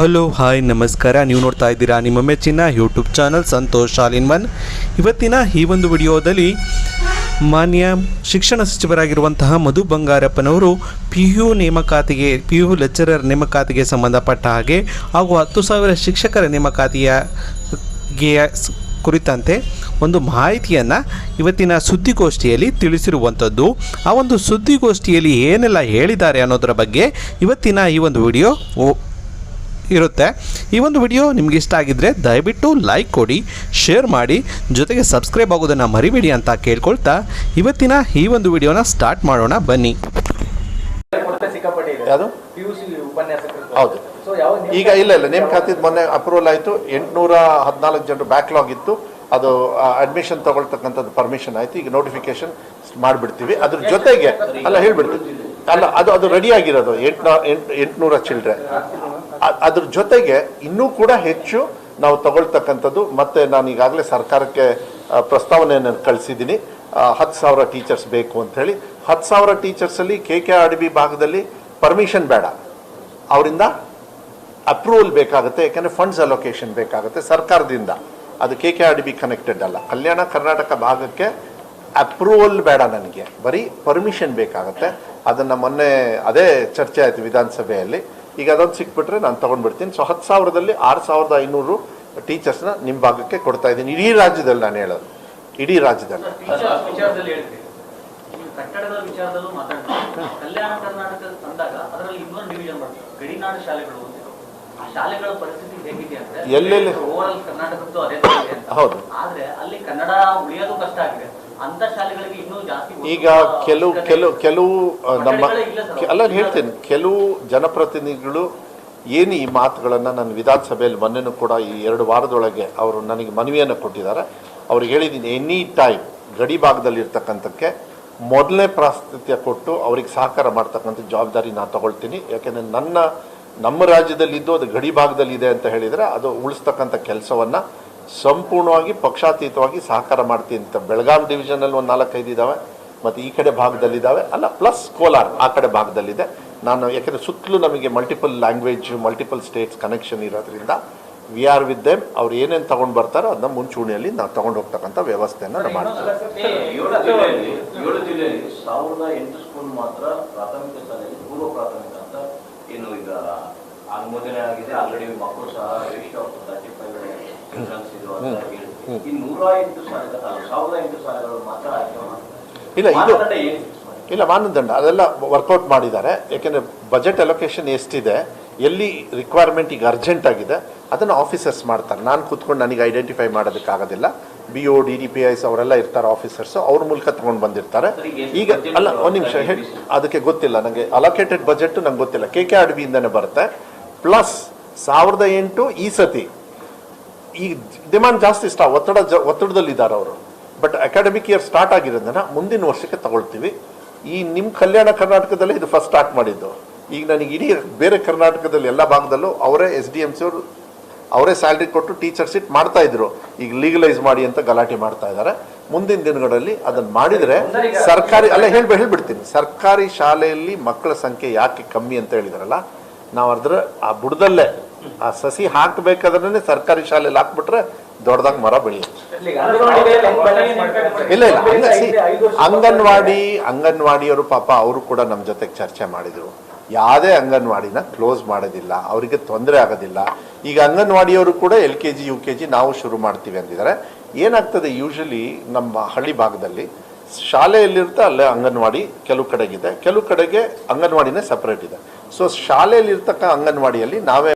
Hello, hi, ನಮಸ್ಕಾರ. ನೀವು ನೋಡ್ತಾ ಇದ್ದೀರಾ ನಿಮ್ಮ ಮೆಚ್ಚಿನ YouTube channel Santosh Shalin one. ಇವತ್ತಿನ ಈ ಒಂದು ವಿಡಿಯೋದಲ್ಲಿ ಮಾನ್ಯ ಶಿಕ್ಷಣ ಸಚಿವರಾಗಿರುವಂತಹ ಮಧು ಬಂಗಾರಪ್ಪನವರು ಪಿ ಯು ನೇಮಕಾತಿಗೆ ಪಿ ಯು ಲೆಕ್ಚರರ್ ನೇಮಕಾತಿಗೆ ಸಂಬಂಧಪಟ್ಟ ಹಾಗೆ, ಹಾಗೂ ಹತ್ತು ಸಾವಿರ ಶಿಕ್ಷಕರ ನೇಮಕಾತಿಯ ಕುರಿತಂತೆ ಒಂದು ಮಾಹಿತಿಯನ್ನು ಇವತ್ತಿನ ಸುದ್ದಿಗೋಷ್ಠಿಯಲ್ಲಿ ತಿಳಿಸಿರುವಂಥದ್ದು. ಆ ಒಂದು ಸುದ್ದಿಗೋಷ್ಠಿಯಲ್ಲಿ ಏನೆಲ್ಲ ಹೇಳಿದ್ದಾರೆ ಅನ್ನೋದರ ಬಗ್ಗೆ ಇವತ್ತಿನ ಈ ಒಂದು ವಿಡಿಯೋ ಇರುತ್ತೆ. ಈ ಒಂದು ವಿಡಿಯೋ ನಿಮ್ಗೆ ಇಷ್ಟ ಆಗಿದ್ದರೆ ದಯವಿಟ್ಟು ಲೈಕ್ ಕೊಡಿ ಶೇರ್ ಮಾಡಿ ಜೊತೆಗೆ ಸಬ್ಸ್ಕ್ರೈಬ್ ಆಗೋದನ್ನು ಮರಿಬೇಡಿ ಅಂತ ಕೇಳ್ಕೊಳ್ತಾ ಇವತ್ತಿನ ಈ ಒಂದು ವಿಡಿಯೋನ ಸ್ಟಾರ್ಟ್ ಮಾಡೋಣ. ಬನ್ನಿ. ಹೌದು. ಈಗ ಇಲ್ಲ ಇಲ್ಲ. ನೇಮ್ ನೇಮಕಾತಿದ್ ಮೊನ್ನೆ ಅಪ್ರೂವಲ್ ಆಯಿತು. ಎಂಟುನೂರ ಹದಿನಾಲ್ಕು ಜನರು ಬ್ಯಾಕ್ಲಾಗ್ ಇತ್ತು. ಅದು ಅಡ್ಮಿಷನ್ ತಗೊಳ್ತಕ್ಕಂಥದ್ದು ಪರ್ಮಿಷನ್ ಆಯಿತು. ಈಗ ನೋಟಿಫಿಕೇಶನ್ ಮಾಡಿಬಿಡ್ತೀವಿ. ಅದ್ರ ಜೊತೆಗೆ ಅಲ್ಲ ಹೇಳ್ಬಿಡ್ತೀವಿ ಅಲ್ಲ ಅದು ಅದು ರೆಡಿ ಆಗಿರೋದು. ಎಂಟುನೂರ ಎಂಟು ಎಂಟುನೂರ ಚಿಲ್ಡ್ರೆ. ಅದ್ರ ಜೊತೆಗೆ ಇನ್ನೂ ಕೂಡ ಹೆಚ್ಚು ನಾವು ತಗೊಳ್ತಕ್ಕಂಥದ್ದು, ಮತ್ತೆ ನಾನು ಈಗಾಗಲೇ ಸರ್ಕಾರಕ್ಕೆ ಪ್ರಸ್ತಾವನೆಯನ್ನು ಕಳಿಸಿದ್ದೀನಿ. ಹತ್ತು ಸಾವಿರ ಟೀಚರ್ಸ್ ಬೇಕು ಅಂತ ಹೇಳಿ. ಹತ್ತು ಸಾವಿರ ಟೀಚರ್ಸಲ್ಲಿ K K R D B ಭಾಗದಲ್ಲಿ ಪರ್ಮಿಷನ್ ಬೇಡ. ಅವರಿಂದ ಅಪ್ರೂವಲ್ ಬೇಕಾಗುತ್ತೆ, ಯಾಕಂದರೆ ಫಂಡ್ಸ್ ಅಲೋಕೇಶನ್ ಬೇಕಾಗುತ್ತೆ ಸರ್ಕಾರದಿಂದ. ಅದು K K R D B connected ಅಲ್ಲ. ಕಲ್ಯಾಣ ಕರ್ನಾಟಕ ಭಾಗಕ್ಕೆ ಅಪ್ರೂವಲ್ ಬೇಡ ನನಗೆ. ಬರೀ ಪರ್ಮಿಷನ್ ಬೇಕಾಗುತ್ತೆ. ಅದನ್ನು ಮೊನ್ನೆ ಅದೇ ಚರ್ಚೆ ಆಯಿತು ವಿಧಾನಸಭೆಯಲ್ಲಿ. ಈಗ ಅದೊಂದು ಸಿಕ್ಬಿಟ್ರೆ ನಾನು ತೊಗೊಂಡ್ಬಿಡ್ತೀನಿ. ಸೊ ಹತ್ತು ಸಾವಿರದಲ್ಲಿ ಆರು ಸಾವಿರದ ಐನೂರು ಟೀಚರ್ಸ್ನ ನಿಮ್ಮ ಭಾಗಕ್ಕೆ ಕೊಡ್ತಾ ಇದ್ದೀನಿ. ಇಡೀ ರಾಜ್ಯದಲ್ಲಿ ನಾನು ಹೇಳೋದು. ಇಡೀ ರಾಜ್ಯದಲ್ಲಿ. ಎಲ್ಲೆಲ್ಲಿ? ಹೌದು. ಆದ್ರೆ ಅಲ್ಲಿ ಕನ್ನಡ ಉಳಿಯೋದು ಕಷ್ಟ ಆಗಿದೆ. ಈಗ ಕೆಲವು ಕೆಲವು ಕೆಲವು ನಮ್ಮ ಅಲ್ಲ ಹೇಳ್ತೇನೆ. ಕೆಲವು ಜನಪ್ರತಿನಿಧಿಗಳು ಏನು ಈ ಮಾತುಗಳನ್ನು ನನ್ನ ವಿಧಾನಸಭೆಯಲ್ಲಿ ಮೊನ್ನೆನೂ ಕೂಡ ಈ ಎರಡು ವಾರದೊಳಗೆ ಅವರು ನನಗೆ ಮನವಿಯನ್ನು ಕೊಟ್ಟಿದ್ದಾರೆ. ಅವ್ರಿಗೆ ಹೇಳಿದ್ದೀನಿ ಎನಿ ಟೈಮ್ ಗಡಿ ಭಾಗದಲ್ಲಿ ಇರ್ತಕ್ಕಂಥಕ್ಕೆ ಮೊದಲನೇ ಪ್ರಾಸ್ತಿತ್ಯ ಕೊಟ್ಟು ಅವ್ರಿಗೆ ಸಹಕಾರ ಮಾಡ್ತಕ್ಕಂಥ ಜವಾಬ್ದಾರಿ ನಾನು ತಗೊಳ್ತೀನಿ. ಯಾಕೆಂದರೆ ನನ್ನ ನಮ್ಮ ರಾಜ್ಯದಲ್ಲಿದ್ದು ಅದು ಗಡಿ ಭಾಗದಲ್ಲಿ ಇದೆ ಅಂತ ಹೇಳಿದರೆ ಅದು ಉಳಿಸ್ತಕ್ಕಂಥ ಕೆಲಸವನ್ನು ಸಂಪೂರ್ಣವಾಗಿ ಪಕ್ಷಾತೀತವಾಗಿ ಸಹಕಾರ ಮಾಡ್ತೀನಿ ಅಂತ. ಬೆಳಗಾಂ ಡಿವಿಷನಲ್ಲಿ ಒಂದು ನಾಲ್ಕೈದು ಇದ್ದಾವೆ ಮತ್ತು ಈ ಕಡೆ ಭಾಗದಲ್ಲಿದ್ದಾವೆ ಅಲ್ಲ ಪ್ಲಸ್ ಕೋಲಾರ ಆ ಕಡೆ ಭಾಗದಲ್ಲಿದೆ. ನಾನು ಯಾಕೆಂದರೆ ಸುತ್ತಲೂ ನಮಗೆ multiple language multiple states connection ಇರೋದ್ರಿಂದ ವಿ ಆರ್ ವಿತ್ ದೇಮ್ ಅವ್ರು ಏನೇನು ತಗೊಂಡು ಬರ್ತಾರೋ ಅದನ್ನ ಮುಂಚೂಣಿಯಲ್ಲಿ ನಾವು ತಗೊಂಡು ಹೋಗ್ತಕ್ಕಂಥ ವ್ಯವಸ್ಥೆಯನ್ನು ನಾವು ಮಾಡ್ತೀವಿ. ಇಲ್ಲ ಇದು ಇಲ್ಲ ಮಾನದಂಡ. ಅದೆಲ್ಲ ವರ್ಕೌಟ್ ಮಾಡಿದ್ದಾರೆ. ಯಾಕೆಂದರೆ ಬಜೆಟ್ ಅಲೊಕೇಶನ್ ಎಷ್ಟಿದೆ ಎಲ್ಲಿ ರಿಕ್ವೈರ್ಮೆಂಟ್ ಈಗ ಅರ್ಜೆಂಟ್ ಆಗಿದೆ ಅದನ್ನು ಆಫೀಸರ್ಸ್ ಮಾಡ್ತಾರೆ. ನಾನು ಕೂತ್ಕೊಂಡು ನನಗೆ identify ಮಾಡೋದಕ್ಕಾಗೋದಿಲ್ಲ. B O D D P I's ಅವರೆಲ್ಲ ಇರ್ತಾರೆ ಆಫೀಸರ್ಸ್ ಅವ್ರ ಮೂಲಕ ತಗೊಂಡು ಬಂದಿರ್ತಾರೆ. ಈಗ ಅಲ್ಲ ಒಂದು ನಿಮಿಷ ಹೇಳಿ. ಅದಕ್ಕೆ ಗೊತ್ತಿಲ್ಲ ನನಗೆ ಅಲೋಕೇಟೆಡ್ ಬಜೆಟ್ ನಂಗೆ ಗೊತ್ತಿಲ್ಲ. ಕೆ ಕೆ ಇಂದನೇ ಬರುತ್ತೆ. ಪ್ಲಸ್ ಸಾವಿರದ ಎಂಟು ಈ ಸತಿ ಈ ಡಿಮಾಂಡ್ ಜಾಸ್ತಿ ಇಷ್ಟ, ಒತ್ತಡ ಜ, ಒತ್ತಡದಲ್ಲಿದ್ದಾರೆ ಅವರು. ಬಟ್ ಅಕಾಡೆಮಿಕ್ ಇಯರ್ ಸ್ಟಾರ್ಟ್ ಆಗಿರೋದನ್ನ ಮುಂದಿನ ವರ್ಷಕ್ಕೆ ತಗೊಳ್ತೀವಿ. ಈ ನಿಮ್ಮ ಕಲ್ಯಾಣ ಕರ್ನಾಟಕದಲ್ಲೇ ಇದು ಫಸ್ಟ್ ಸ್ಟಾರ್ಟ್ ಮಾಡಿದ್ದು. ಈಗ ನನಗೆ ಇಡೀ ಬೇರೆ ಕರ್ನಾಟಕದಲ್ಲಿ ಎಲ್ಲ ಭಾಗದಲ್ಲೂ ಅವರೇ ಎಸ್ ಡಿ ಎಂ ಸಿ ಅವರು ಅವರೇ ಸ್ಯಾಲ್ರಿ ಕೊಟ್ಟು ಟೀಚರ್ಸ್ ಇಟ್ ಮಾಡ್ತಾ ಇದ್ರು. ಈಗ ಲೀಗಲೈಸ್ ಮಾಡಿ ಅಂತ ಗಲಾಟೆ ಮಾಡ್ತಾ ಇದ್ದಾರೆ. ಮುಂದಿನ ದಿನಗಳಲ್ಲಿ ಅದನ್ನ ಮಾಡಿದ್ರೆ ಸರ್ಕಾರಿ, ಅಲ್ಲ ಹೇಳ್ಬಿ, ಹೇಳ್ಬಿಡ್ತೀನಿ. ಸರ್ಕಾರಿ ಶಾಲೆಯಲ್ಲಿ ಮಕ್ಕಳ ಸಂಖ್ಯೆ ಯಾಕೆ ಕಮ್ಮಿ ಅಂತ ಹೇಳಿದಾರಲ್ಲ, ನಾವು ಅದ್ರ, ಆ ಬುಡದಲ್ಲೇ ಆ ಸಸಿ ಹಾಕ್ಬೇಕಾದ್ರೆ ಸರ್ಕಾರಿ ಶಾಲೆಯಲ್ಲಿ ಹಾಕ್ಬಿಟ್ರೆ ದೊಡ್ಡದಾಗ ಮರ ಬೆಳೆಯುತ್ತೆ? ಇಲ್ಲ ಇಲ್ಲ ಅಂಗನವಾಡಿ, ಅಂಗನವಾಡಿಯವರು ಪಾಪ ಅವರು ಕೂಡ ನಮ್ಮ ಜೊತೆಗೆ ಚರ್ಚೆ ಮಾಡಿದ್ರು. ಯಾವುದೇ ಅಂಗನವಾಡಿನ ಕ್ಲೋಸ್ ಮಾಡೋದಿಲ್ಲ, ಅವರಿಗೆ ತೊಂದರೆ ಆಗೋದಿಲ್ಲ. ಈಗ ಅಂಗನವಾಡಿಯವರು ಕೂಡ L K G, U K G ನಾವು ಶುರು ಮಾಡ್ತೀವಿ ಅಂದಿದ್ದಾರೆ. ಏನಾಗ್ತದೆ, ಯೂಶಲಿ ನಮ್ಮ ಹಳ್ಳಿ ಭಾಗದಲ್ಲಿ ಶಾಲೆಯಲ್ಲಿರುತ್ತೆ, ಅಲ್ಲೇ ಅಂಗನವಾಡಿ ಕೆಲವು ಕಡೆಗಿದೆ. ಕೆಲವು ಕಡೆಗೆ ಅಂಗನವಾಡಿನೇ ಸಪ್ರೇಟ್ ಇದೆ. ಸೊ, ಶಾಲೆಯಲ್ಲಿರ್ತಕ್ಕ ಅಂಗನವಾಡಿಯಲ್ಲಿ ನಾವೇ